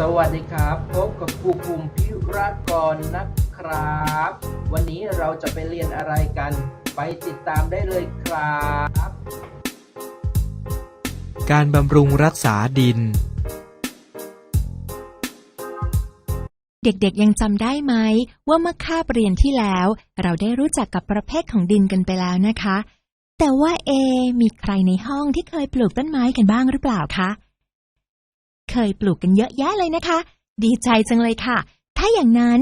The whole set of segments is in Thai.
สวัสดีครับ พบกับครูภูมิพิรากรนะครับ วันนี้เราจะไปเรียนอะไรกัน ไปติดตามได้เลยครับ การบำรุงรักษาดิน เด็กๆยังจำได้ไหม ว่าเมื่อคาบเรียนที่แล้ว เราได้รู้จักกับประเภทของดินกันไปแล้วนะคะ แต่ว่าเอ มีใครในห้องที่เคยปลูกต้นไม้กันบ้างหรือเปล่าคะ เคยปลูกกันเยอะแยะเลยนะคะ ดีใจจังเลยค่ะ ถ้าอย่างนั้น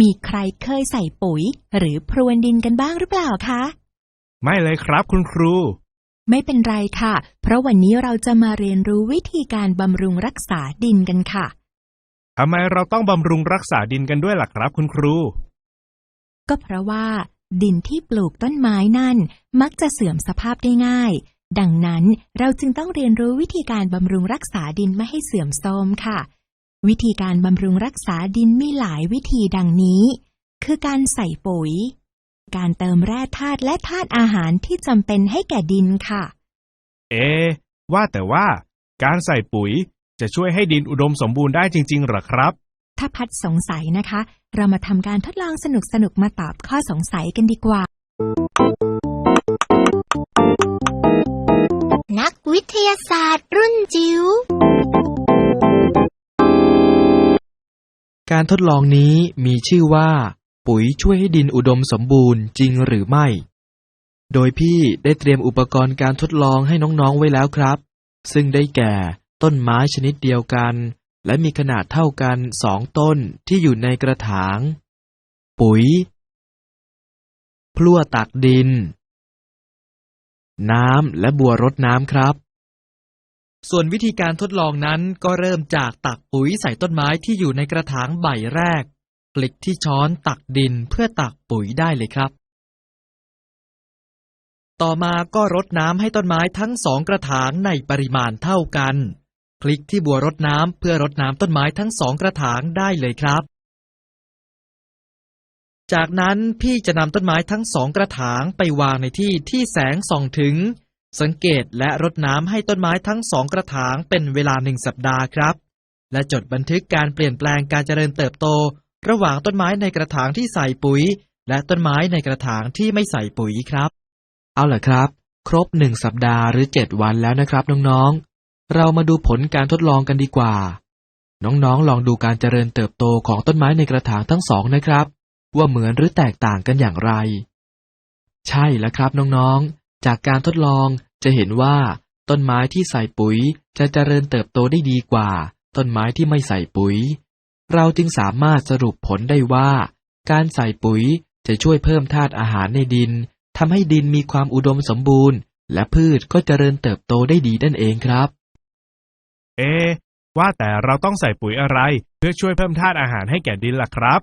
มีใครเคยใส่ปุ๋ย หรือพรวนดินกันบ้างหรือเปล่าคะ ไม่เลยครับคุณครู ไม่เป็นไรค่ะ เพราะวันนี้เราจะมาเรียนรู้วิธีการบำรุงรักษาดินกันค่ะทำไมเราต้องบำรุงรักษาดินกันด้วยล่ะครับคุณครู ก็เพราะว่า ดินที่ปลูกต้นไม้นั่น มักจะเสื่อมสภาพได้ง่าย ดังนั้นเราจึงต้องเรียนรู้วิธีการบำรุงรักษาดินไม่ให้เสื่อมโทรมค่ะ วิธีการบำรุงรักษาดินมีหลายวิธีดังนี้ คือการใส่ปุ๋ย การเติมแร่ธาตุและธาตุอาหารที่จำเป็นให้แก่ดินค่ะ เอะว่าแต่ว่า การใส่ปุ๋ยจะช่วยให้ดินอุดมสมบูรณ์ได้จริงๆเหรอครับ ถ้าพัดสงสัยนะคะ เรามาทำการทดลองสนุกๆมาตอบข้อสงสัยกันดีกว่า นักวิทยาศาสตร์รุ่นจิ๋ว การทดลองนี้มีชื่อว่า ปุ๋ยช่วยให้ดินอุดมสมบูรณ์จริงหรือไม่ โดยพี่ได้เตรียมอุปกรณ์การทดลองให้น้องๆไว้แล้วครับ ซึ่งได้แก่ต้นไม้ชนิดเดียวกัน และมีขนาดเท่ากันสองต้นที่อยู่ในกระถาง ปุ๋ย พลั่วตักดิน น้ำและบัวรดน้ำครับ ส่วนวิธีการทดลองนั้นก็เริ่มจากตักปุ๋ยใส่ต้นไม้ที่อยู่ในกระถางใบแรก คลิกที่ช้อนตักดินเพื่อตักปุ๋ยได้เลยครับ ต่อมาก็รดน้ำให้ต้นไม้ทั้งสองกระถางในปริมาณเท่ากัน คลิกที่บัวรดน้ำเพื่อรดน้ำต้นไม้ทั้งสองกระถางได้เลยครับ จากนั้นพี่จะนำต้นไม้ทั้งสองกระถางไปวางในที่ที่แสงส่องถึง สังเกตและรดน้ำให้ต้นไม้ทั้งสองกระถางเป็นเวลาหนึ่งสัปดาห์ครับ และจดบันทึกการเปลี่ยนแปลงการเจริญเติบโต ระหว่างต้นไม้ในกระถางที่ใส่ปุ๋ย และต้นไม้ในกระถางที่ไม่ใส่ปุ๋ยครับ เอาล่ะครับ ครบหนึ่งสัปดาห์หรือเจ็ดวันแล้วนะครับน้องๆ เรามาดูผลการทดลองกันดีกว่า น้องๆ ลองดูการเจริญเติบโตของต้นไม้ในกระถางทั้งสองนะครับ ว่าเหมือนหรือแตกต่างกันอย่างไร ใช่แล้วครับน้องๆ จากการทดลองจะเห็นว่า ต้นไม้ที่ใส่ปุ๋ยจะเจริญเติบโตได้ดีกว่า ต้นไม้ที่ไม่ใส่ปุ๋ย เราจึงสามารถสรุปผลได้ว่า การใส่ปุ๋ยจะช่วยเพิ่มธาตุอาหารในดินทำให้ดินมีความอุดมสมบูรณ์ และพืชก็เจริญเติบโตได้ดีนั่นเองครับ เอะว่าแต่เราต้องใส่ปุ๋ยอะไร เพื่อช่วยเพิ่มธาตุอาหารให้แก่ดินล่ะครับ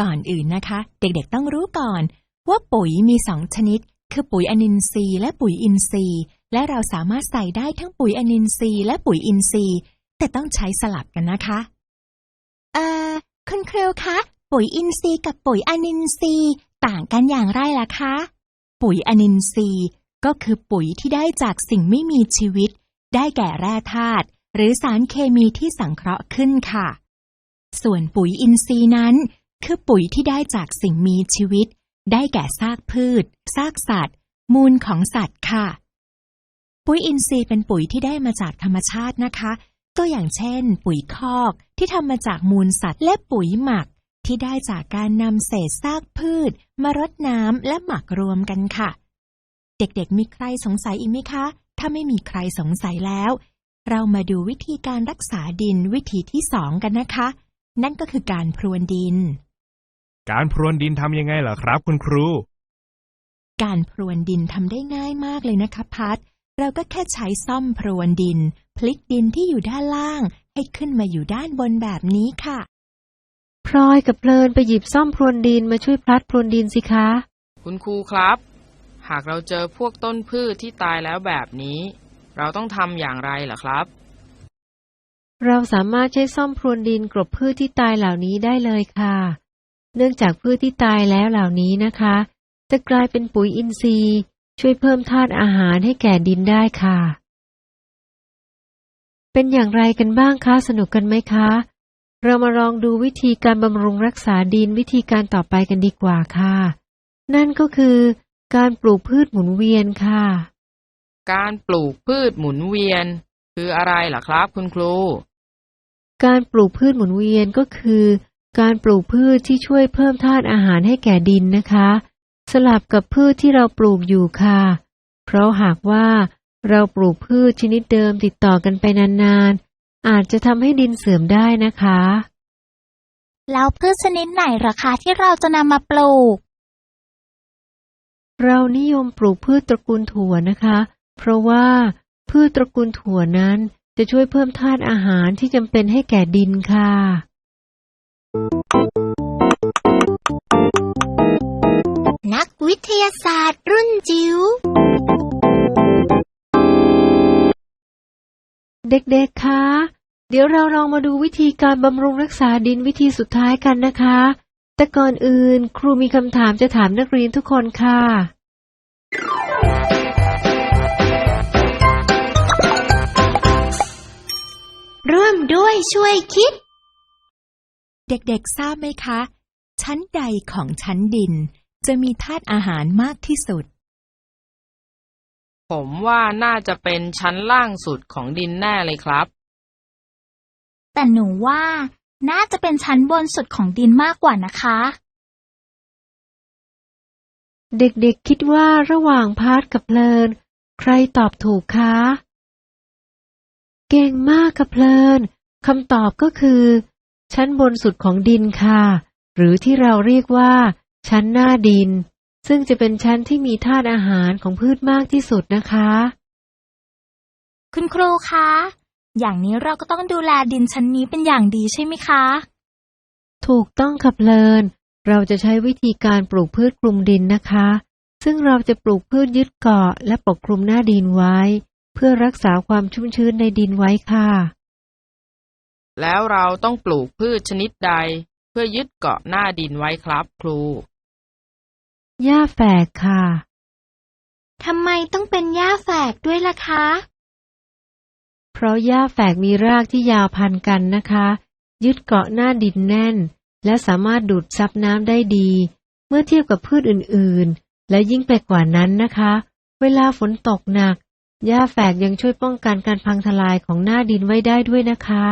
ก่อนอื่นนะคะ เด็กๆต้องรู้ก่อน ว่าปุ๋ยมีสองชนิด คือปุ๋ยอนินทรีย์และปุ๋ยอินทรีย์ และเราสามารถใส่ได้ทั้งปุ๋ยอนินทรีย์และปุ๋ยอินทรีย์ แต่ต้องใช้สลับกันนะคะ เอ่อคุณครูคะ ปุ๋ยอินทรีย์กับปุ๋ยอนินทรีย์ต่างกันอย่างไรล่ะคะ ปุ๋ยอนินทรีย์ก็คือปุ๋ยที่ได้จากสิ่งไม่มีชีวิต ได้แก่แร่ธาตุหรือสารเคมีที่สังเคราะห์ขึ้นค่ะ ส่วนปุ๋ยอินทรีย์นั้น คือปุ๋ยที่ได้จากสิ่งมีชีวิต ได้แก่ซากพืช ซากสัตว์ มูลของสัตว์ค่ะ ปุ๋ยอินทรีย์เป็นปุ๋ยที่ได้มาจากธรรมชาตินะคะ ตัวอย่างเช่น ปุ๋ยคอกที่ทำมาจากมูลสัตว์และปุ๋ยหมัก ที่ได้จากการนำเศษซากพืช มารดน้ำและหมักรวมกันค่ะ เด็กๆ มีใครสงสัยอีกไหมคะ ถ้าไม่มีใครสงสัยแล้ว เรามาดูวิธีการรักษาดินวิธีที่สองกันนะคะ นั่นก็คือการพรวนดิน การพรวนดินทำยังไงเหรอครับ คุณครู การพรวนดินทำได้ง่ายมากเลยนะคะพัด เราก็แค่ใช้ซ่อมพรวนดิน พลิกดินที่อยู่ด้านล่าง ให้ขึ้นมาอยู่ด้านบนแบบนี้ค่ะ พลอยกับเพลินไปหยิบซ่อมพรวนดินมาช่วยพลัดพรวนดินสิคะ คุณครูครับ หากเราเจอพวกต้นพืชที่ตายแล้วแบบนี้ เราต้องทำอย่างไรเหรอครับ เราสามารถใช้ซ่อมพรวนดินกลบพืชที่ตายเหล่านี้ได้เลยค่ะ เนื่องจากพืชที่ตายแล้วเหล่านี้นะคะ จะกลายเป็นปุ๋ยอินทรีย์ ช่วยเพิ่มธาตุอาหารให้แก่ดินได้ค่ะ เป็นอย่างไรกันบ้างคะสนุกกันไหมคะ เรามาลองดูวิธีการบำรุงรักษาดินวิธีการต่อไปกันดีกว่าค่ะ นั่นก็คือการปลูกพืชหมุนเวียนค่ะ การปลูกพืชหมุนเวียน คืออะไรล่ะครับคุณครู การปลูกพืชหมุนเวียนก็คือ การปลูกพืชที่ช่วยเพิ่มธาตุอาหารให้แก่ดินนะคะ สลับกับพืชที่เราปลูกอยู่ค่ะ เพราะหากว่าเราปลูกพืชชนิดเดิมติดต่อกันไปนานๆ อาจจะทำให้ดินเสื่อมได้นะคะ แล้วพืชชนิดไหนเหรอคะที่เราจะนำมาปลูก เรานิยมปลูกพืชตระกูลถั่วนะคะ เพราะว่าพืชตระกูลถั่วนั้นจะช่วยเพิ่มธาตุอาหารที่จำเป็นให้แก่ดินค่ะ นักวิทยาศาสตร์รุ่นจิ๋ว เด็กๆ คะ เดี๋ยวเราลองมาดูวิธีการบำรุงรักษาดินวิธีสุดท้ายกันนะคะ แต่ก่อนอื่นครูมีคำถามจะถามนักเรียนทุกคนค่ะ ร่วมด้วยช่วยคิด เด็กๆ ทราบไหมคะ ชั้นใดของชั้นดิน จะมีธาตุอาหารมากที่สุด ผมว่าน่าจะเป็นชั้นล่างสุดของดินแน่เลยครับ แต่หนูว่า น่าจะเป็นชั้นบนสุดของดินมากกว่านะคะ เด็กๆ คิดว่าระหว่างพาร์ทกับเพลิน ใครตอบถูกคะ เก่งมากค่ะเพลินคำตอบก็คือ ชั้นบนสุดของดินค่ะ หรือที่เราเรียกว่า ชั้นหน้าดิน ซึ่งจะเป็นชั้นที่มีธาตุอาหารของพืชมากที่สุดนะคะ คุณครูคะ อย่างนี้เราก็ต้องดูแลดินชั้นนี้เป็นอย่างดีใช่ไหมคะ ถูกต้องค่ะเพลิน เราจะใช้วิธีการปลูกพืชคลุมดินนะคะ ซึ่งเราจะปลูกพืชยึดเกาะและปกคลุมหน้าดินไว้ เพื่อรักษาความชุ่มชื้นในดินไว้ค่ะ แล้วเราต้องปลูกพืชชนิดใด เพื่อยึดเกาะหน้าดินไว้ครับครู หญ้าแฝกค่ะ ทำไมต้องเป็นหญ้าแฝกด้วยล่ะคะ เพราะหญ้าแฝกมีรากที่ยาวพันกันนะคะ ยึดเกาะหน้าดินแน่น และสามารถดูดซับน้ำได้ดี เมื่อเทียบกับพืชอื่นๆ และยิ่งไปกว่านั้นนะคะ เวลาฝนตกหนักหญ้าแฝกยังช่วยป้องกันการพังทลายของหน้าดินไว้ได้ด้วยนะคะ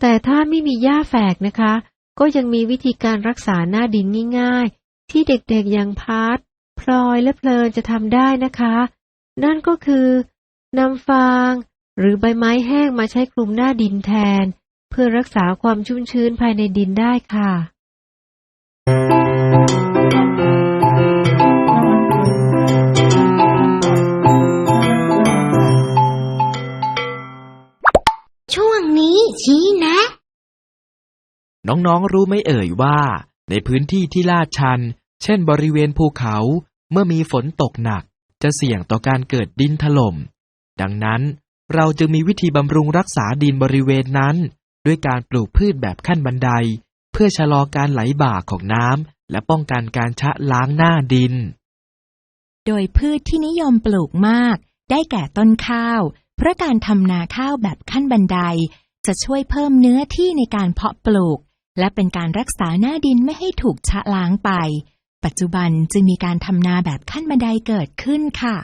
แต่ถ้าไม่มีหญ้าแฝกนะคะ ก็ยังมีวิธีการรักษาหน้าดินง่ายๆ ที่เด็กๆอย่างพาร์ทพลอยและเพลินจะทำได้นะคะ นั่นก็คือนำฟาง หรือใบไม้แห้งมาใช้คลุมหน้าดินแทน เพื่อรักษาความชุ่มชื้นภายในดินได้ค่ะ วงนี้ชี้แนะ น้องๆรู้ไหมเอ่ยว่า ในพื้นที่ที่ลาดชัน เช่นบริเวณภูเขา เมื่อมีฝนตกหนัก จะเสี่ยงต่อการเกิดดินถล่ม ดังนั้นเราจึงมีวิธีบำรุงรักษาดินบริเวณนั้น ด้วยการปลูกพืชแบบขั้นบันได เพื่อชะลอการไหลบ่าของน้ำและป้องกันการชะล้างหน้าดิน โดยพืชที่นิยมปลูกมาก ได้แก่ต้นข้าว เพราะการทำนาข้าวแบบขั้นบันได จะช่วยเพิ่มเนื้อที่ในการเพาะปลูก และเป็นการรักษาหน้าดินไม่ให้ถูกชะล้างไป ปัจจุบันจึงมีการทำนาแบบขั้นบันไดเกิดขึ้นค่ะ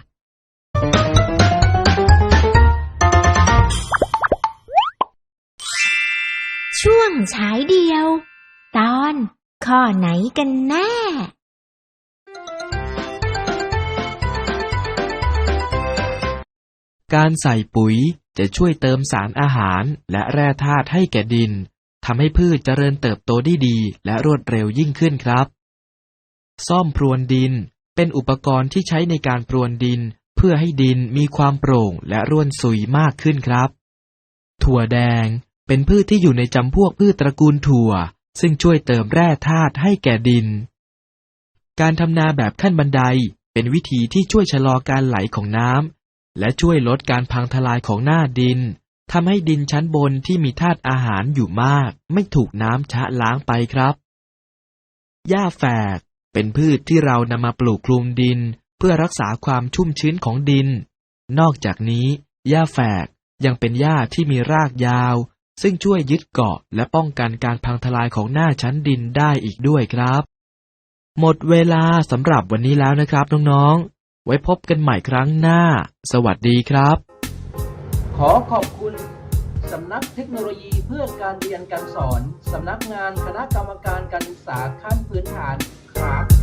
ช่วงฉายเดียว ตอนข้อไหนกันแน่ การใส่ปุ๋ยจะช่วยเติมสารอาหารและแร่ธาตุให้แก่ดินทำให้พืชเจริญเติบโตได้ดีและรวดเร็วยิ่งขึ้นครับ ซ่อมพรวนดินเป็นอุปกรณ์ที่ใช้ในการพรวนดินเพื่อให้ดินมีความโปร่งและร่วนซุยมากขึ้นครับ ถั่วแดงเป็นพืชที่อยู่ในจำพวกพืชตระกูลถั่ว ซึ่งช่วยเติมแร่ธาตุให้แก่ดิน การทำนาแบบขั้นบันไดเป็นวิธีที่ช่วยชะลอการไหลของน้ำ และช่วยลดการพังทลายของหน้าดินทำให้ดินชั้นบนที่มีธาตุอาหารอยู่มาก ไม่ถูกน้ำชะล้างไปครับ หญ้าแฝก เป็นพืชที่เรานำมาปลูกคลุมดิน เพื่อรักษาความชุ่มชื้นของดิน นอกจากนี้หญ้าแฝกยังเป็นหญ้าที่มีรากยาว ซึ่งช่วยยึดเกาะและป้องกันการพังทลายของหน้าชั้นดินได้อีกด้วยครับ หมดเวลาสำหรับวันนี้แล้วนะครับน้องๆ ไว้พบกันใหม่ครั้งหน้า สวัสดีครับ ขอขอบคุณ สำนักเทคโนโลยีเพื่อการเรียนการสอน สำนักงานคณะกรรมการการศึกษาขั้นพื้นฐานครับ